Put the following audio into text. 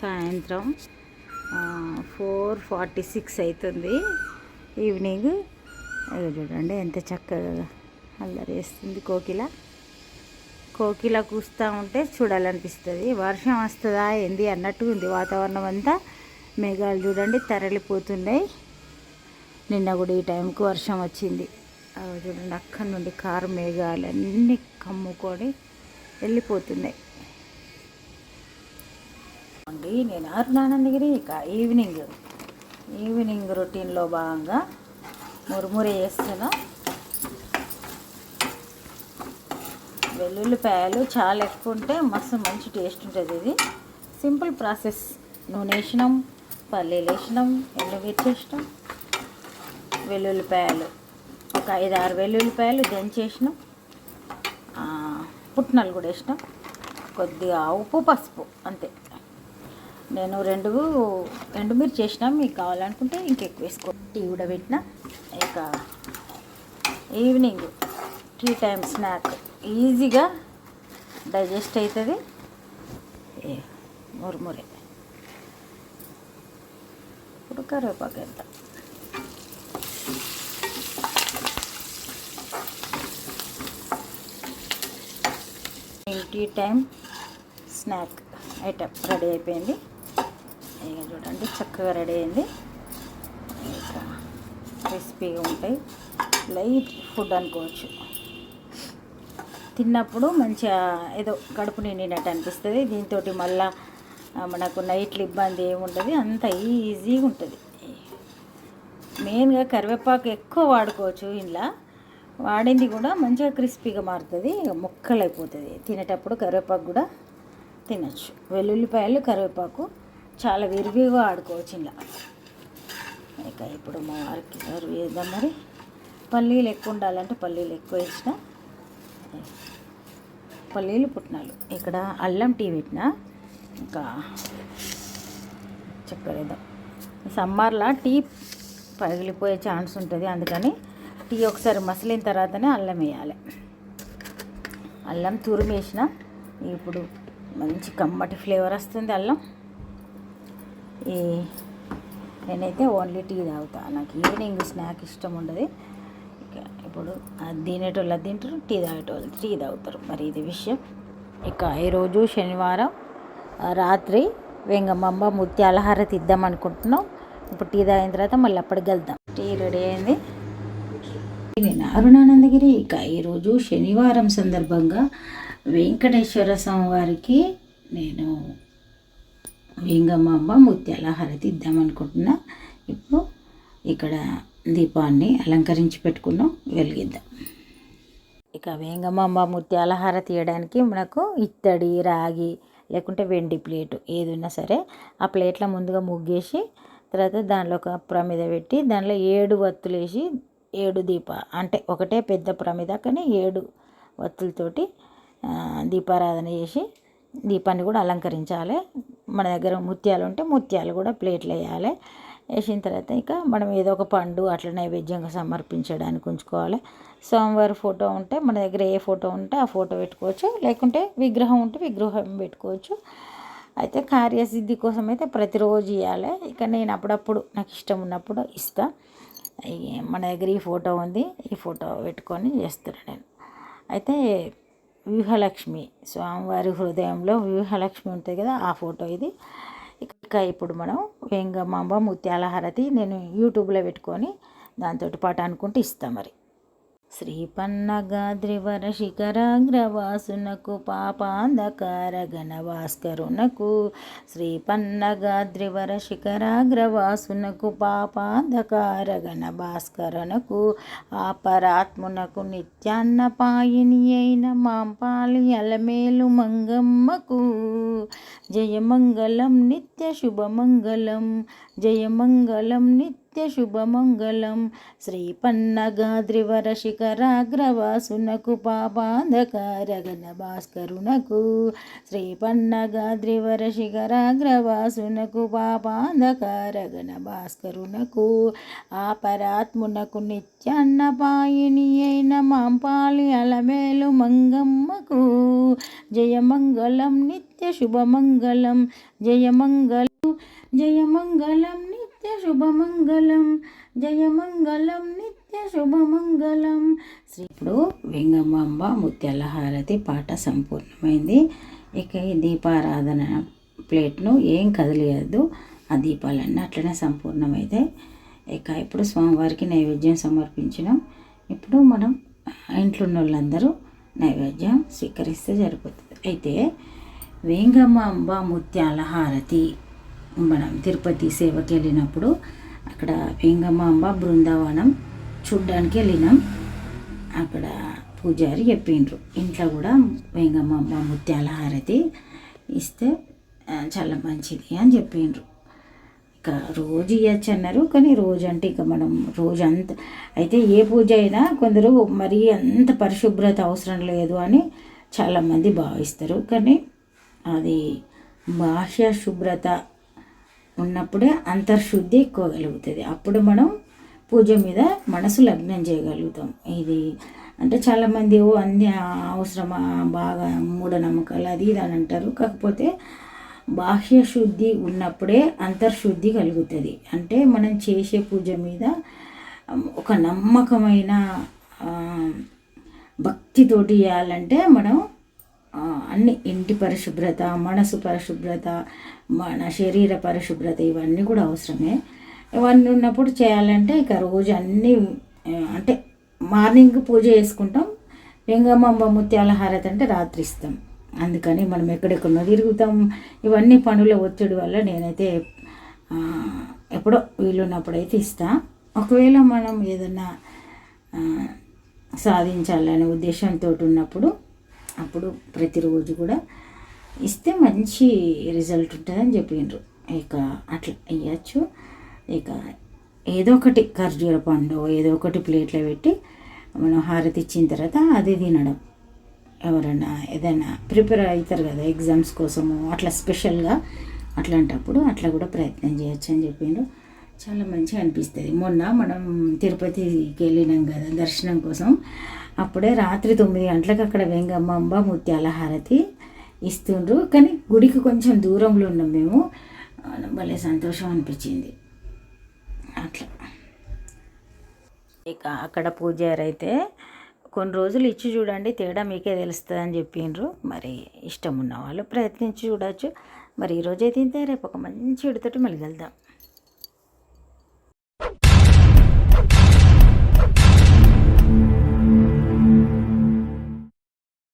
సాయంత్రం four forty six అవుతుంది evening అది చూడండి ఎంత చక్కగా అల్లరి వేస్తుంది కోకిల. కోకిల కూస్తూ ఉంటే చూడాలనిపిస్తుంది. వర్షం వస్తుందా ఏంది అన్నట్టు ఉంది వాతావరణం అంతా. మేఘాలు చూడండి తరలిపోతున్నాయి. నిన్న కూడా ఈ టైంకు వర్షం వచ్చింది. అవి చూడండి అక్కడి నుండి కారు మేఘాలు అన్నీ కమ్ముకొని వెళ్ళిపోతున్నాయి. అండి నేను అరుణానందగిరి ఇక ఈవినింగ్ ఈవినింగ్ రొటీన్లో భాగంగా మురుమురే చేస్తున్నా. వెల్లుల్లిపాయలు చాలా ఎక్కువ ఉంటే మస్తు మంచి టేస్ట్ ఉంటుంది ఇది. Simple process. నూనె వేసినాం పల్లీలు వేసినాం ఎండుమిర్చి వేసినాం వెల్లుల్లిపాయలు. ఒక ఐదు ఆరు వెల్లుల్లిపాయలు దంచేసినాం పుట్నాలు కూడా వేసినాం. కొద్దిగా ఉప్పు పసుపు అంతే. నేను రెండు ఎండుమిర్చి చేసిన మీకు కావాలనుకుంటే ఇంకెక్కువ వేసుకో. టీ కూడా పెట్టిన. ఇక ఈవినింగ్ టీ టైం స్నాక్ ఈజీగా డైజెస్ట్ అవుతుంది ఏ మురుమురే. ఇప్పుడు కరివేపాకు వేద్దాం. Tea time snack item ready అయిపోయింది. ఇక చూడండి చక్కగా రెడీ అయింది. ఇక క్రిస్పీగా ఉంటాయి. లైట్ ఫుడ్ అనుకోవచ్చు. తిన్నప్పుడు మంచిగా ఏదో కడుపు నిండినట్టు అనిపిస్తుంది. దీంతో మళ్ళా మనకు నైట్లు ఇబ్బంది ఏముండదు. అంత ఈజీగా ఉంటుంది. మెయిన్గా కరివేపాకు ఎక్కువ వాడుకోవచ్చు ఇంట్లో. వాడింది కూడా మంచిగా క్రిస్పీగా మారుతుంది. ముక్కలు అయిపోతుంది తినేటప్పుడు కరివేపాకు కూడా తినచ్చు. వెల్లుల్లిపాయలు కరివేపాకు చాలా విరివిగా ఆడుకోవచ్చు ఇలా ఇక ఇప్పుడు మా వారికి సర్వ్ చేద్దాం మరి. పల్లీలు ఎక్కువ ఉండాలంటే పల్లీలు ఎక్కువ వేసిన. పల్లీలు పుట్టినాలు ఇక్కడ అల్లం టీ పెట్టిన. ఇంకా చక్కెర వేద్దాం సమ్మర్లో టీ పగిలిపోయే ఛాన్స్ ఉంటుంది. అందుకని టీ ఒకసారి మసిలిన తర్వాతనే అల్లం వేయాలి. అల్లం తురిమేసిన ఇప్పుడు మంచి కమ్మటి ఫ్లేవర్ వస్తుంది అల్లం. ఈ నేనైతే ఓన్లీ టీ తాగుతా. నాకు ఈవినింగ్ స్నాక్ ఇష్టం ఉండదు. ఇక ఇప్పుడు అది తినేటోళ్ళు అది తింటారు టీ తాగేటోళ్ళు టీ తాగుతారు. మరి ఇది విషయం. ఇక ఈరోజు శనివారం రాత్రి వెంగమ్మ ముత్యాల హారతి ఇద్దాం అనుకుంటున్నాం. ఇప్పుడు టీ తాగిన తర్వాత మళ్ళీ అప్పటికి వెళ్దాం. టీ రెడీ అయింది. నేను అరుణానందగిరి. ఇక ఈరోజు శనివారం సందర్భంగా వెంకటేశ్వర స్వామి వారికి నేను వేంగమాంబ ముత్యాల హారతి ఇద్దామనుకుంటున్నా ఇప్పుడు ఇక్కడ దీపాన్ని అలంకరించి పెట్టుకున్నాం. వెలిగిద్దాం. ఇక వేంగమ్మ ముత్యాల హారతి తీయడానికి మనకు ఇత్తడి రాగి లేకుంటే వెండి ప్లేటు ఏది ఉన్నా సరే ఆ ప్లేట్లో ముందుగా ముగ్గేసి తర్వాత దానిలో ఒక ప్రమిద పెట్టి దానిలో ఏడు వత్తులు వేసి ఏడు దీప అంటే ఒకటే పెద్ద ప్రమిద కానీ ఏడు వత్తులతోటి దీపారాధన చేసి దీపాన్ని కూడా అలంకరించాలి. మన దగ్గర ముత్యాలు ఉంటే ముత్యాలు కూడా ప్లేట్లు వేయాలి. వేసిన తర్వాత ఇక మనం ఏదో ఒక పండు అట్లా నైవేద్యంగా సమర్పించడానికి ఉంచుకోవాలి. స్వామివారి ఫోటో ఉంటే మన దగ్గర ఏ ఫోటో ఉంటే ఆ ఫోటో పెట్టుకోవచ్చు. లేకుంటే విగ్రహం ఉంటే విగ్రహం పెట్టుకోవచ్చు. అయితే కార్యసిద్ధి కోసం అయితే ప్రతిరోజు ఇవ్వాలి. ఇక నేను అప్పుడప్పుడు నాకు ఇష్టం ఉన్నప్పుడు ఇస్తా. మన దగ్గర ఈ ఫోటో ఉంది ఈ ఫోటో పెట్టుకొని చేస్తున్నాను నేను. అయితే వ్యూహలక్ష్మి స్వామివారి హృదయంలో వ్యూహలక్ష్మి ఉంటుంది కదా ఆ ఫోటో ఇది. ఇక ఇప్పుడు మనం వెంగమాంబ ముత్యాల హారతి నేను యూట్యూబ్లో పెట్టుకొని దాంతో పాటు అనుకుంటూ ఇస్తాం మరి. శ్రీపన్నగాద్రివర శిఖరాగ్రవాసునకు పాపాంధకార గణవాస్కరునకు శ్రీపన్నగాద్రివర శిఖరాగ్రవాసునకు పాపాంధకార గణభాస్కరునకు ఆపరాత్మునకు నిత్యాన్నపాయిని అయిన మాంపాలి అలమేలు మంగమ్మకు జయమంగళం నిత్య శుభమంగళం జయమంగళం నిత్య నిత్యశుభమంగళం శుభమంగళం శ్రీ శిఖరాగ్రవాసునకు పాపాంధకార భాస్కరునకు శ్రీ పన్నగాద్రివర శిఖరాగ్రవాసునకు పాపాంధకార భాస్కరునకు ఆపరాత్మునకు నిత్యాన్నపాయిని అయిన మాంపాలి అలమేలు మంగమ్మకు. జయమంగళం నిత్య శుభమంగళం జయమంగళం జయమంగళం నిత్య శుభమంగళం జయమంగళం నిత్య శుభమంగళం. శ్రీ ఇప్పుడు వెంగమాంబ ముత్యాల హారతి పాట సంపూర్ణమైంది. ఇక ఈ దీపారాధన ప్లేట్ను ఏం కదిలియద్దు ఆ దీపాలన్నీ అట్లనే సంపూర్ణమైతే ఇక ఇప్పుడు స్వామివారికి నైవేద్యం సమర్పించడం ఇప్పుడు మనం ఇంట్లో ఉన్న వాళ్ళందరూ నైవేద్యం స్వీకరిస్తే సరిపోతుంది. అయితే వేంగమాంబ ముత్యాల హారతి మనం తిరుపతి సేవకి వెళ్ళినప్పుడు అక్కడ వెంగమాంబ బృందావనం చూడ్డానికి వెళ్ళినాం. అక్కడ పూజారి చెప్పిండ్రు. ఇంట్లో కూడా వెంగమాంబ ముత్యాల హారతి ఇస్తే చాలా మంచిది అని చెప్పిండ్రు. ఇక రోజు ఇవ్వచ్చు అన్నారు కానీ రోజు అంటే ఇక మనం రోజు అంత అయితే ఏ పూజ అయినా కొందరు మరీ అంత పరిశుభ్రత అవసరం లేదు అని చాలామంది భావిస్తారు. కానీ అది బాహ్య శుభ్రత ఉన్నప్పుడే అంతర్శుద్ధి ఎక్కువ కలుగుతుంది అప్పుడు మనం పూజ మీద మనసు లగ్నం చేయగలుగుతాం. ఇది అంటే చాలామంది ఓ అన్ని అవసరమా? బాగా మూఢనమ్మకాలు అది ఇది అని అంటారు. కాకపోతే బాహ్య శుద్ధి ఉన్నప్పుడే అంతర్శుద్ధి కలుగుతుంది. అంటే మనం చేసే పూజ మీద ఒక నమ్మకమైన భక్తితోటి చేయాలంటే మనం అన్ని ఇంటి పరిశుభ్రత మనసు పరిశుభ్రత మన శరీర పరిశుభ్రత ఇవన్నీ కూడా అవసరమే. ఇవన్నీ ఉన్నప్పుడు చేయాలంటే ఇక రోజు అన్నీ అంటే మార్నింగ్ పూజ చేసుకుంటాం లింగమ్మ ముత్యాల హారతి అంటే రాత్రి ఇస్తాం. అందుకని మనం ఎక్కడెక్కడో తిరుగుతాం. ఇవన్నీ పనుల ఒత్తిడి వల్ల నేనైతే ఎప్పుడో వీలున్నప్పుడైతే ఇస్తా. ఒకవేళ మనం ఏదన్నా సాధించాలనే ఉద్దేశంతో ఉన్నప్పుడు అప్పుడు ప్రతిరోజు కూడా ఇస్తే మంచి రిజల్ట్ ఉంటుందని చెప్పిండ్రు. ఇక అట్లా ఇవ్వచ్చు ఇక ఏదో ఒకటి ఖర్జూర పండు ఏదో ఒకటి ప్లేట్లో పెట్టి మనం హారతి ఇచ్చిన తర్వాత అది తినడం. ఎవరైనా ఏదైనా ప్రిపేర్ అవుతారు కదా ఎగ్జామ్స్ కోసము అట్లా స్పెషల్గా అట్లాంటప్పుడు అట్లా కూడా ప్రయత్నం చేయొచ్చు అని చెప్పిండ్రు. చాలా మంచిగా అనిపిస్తుంది. మొన్న మనం తిరుపతికి వెళ్ళినాం కదా దర్శనం కోసం. అప్పుడే రాత్రి తొమ్మిది గంటలకు అక్కడ వెంగమ్మ ముత్యాల హారతి ఇస్తుండ్రు. కానీ గుడికి కొంచెం దూరంలో ఉన్నాం మేము. భలే సంతోషం అనిపించింది. అట్లా. ఇక అక్కడ పూజారైతే అయితే కొన్ని రోజులు ఇచ్చి చూడండి తేడా మీకే తెలుస్తుంది అని చెప్పిండ్రు మరి ఇష్టం ఉన్న వాళ్ళు ప్రయత్నించి చూడవచ్చు మరి ఈరోజైతే ఇంతే రేపు ఒక మంచి విడితోటి మళ్ళీ వెళ్దాం